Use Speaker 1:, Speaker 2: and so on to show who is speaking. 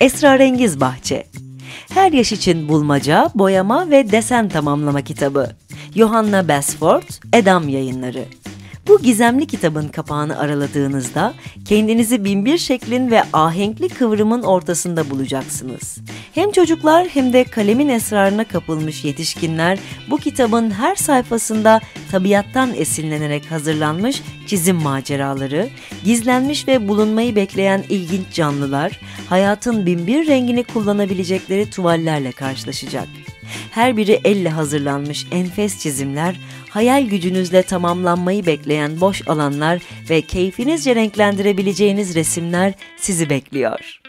Speaker 1: Esrarengiz Bahçe Her yaş için bulmaca, boyama ve desen tamamlama kitabı. Johanna Basford, Edam Yayınları. Bu gizemli kitabın kapağını araladığınızda kendinizi binbir şeklin ve ahenkli kıvrımın ortasında bulacaksınız. Hem çocuklar hem de kalemin esrarına kapılmış yetişkinler bu kitabın her sayfasında tabiattan esinlenerek hazırlanmış çizim maceraları, gizlenmiş ve bulunmayı bekleyen ilginç canlılar, hayatın binbir rengini kullanabilecekleri tuvallerle karşılaşacak. Her biri elle hazırlanmış enfes çizimler, hayal gücünüzle tamamlanmayı bekleyen boş alanlar ve keyfinizce renklendirebileceğiniz resimler sizi bekliyor.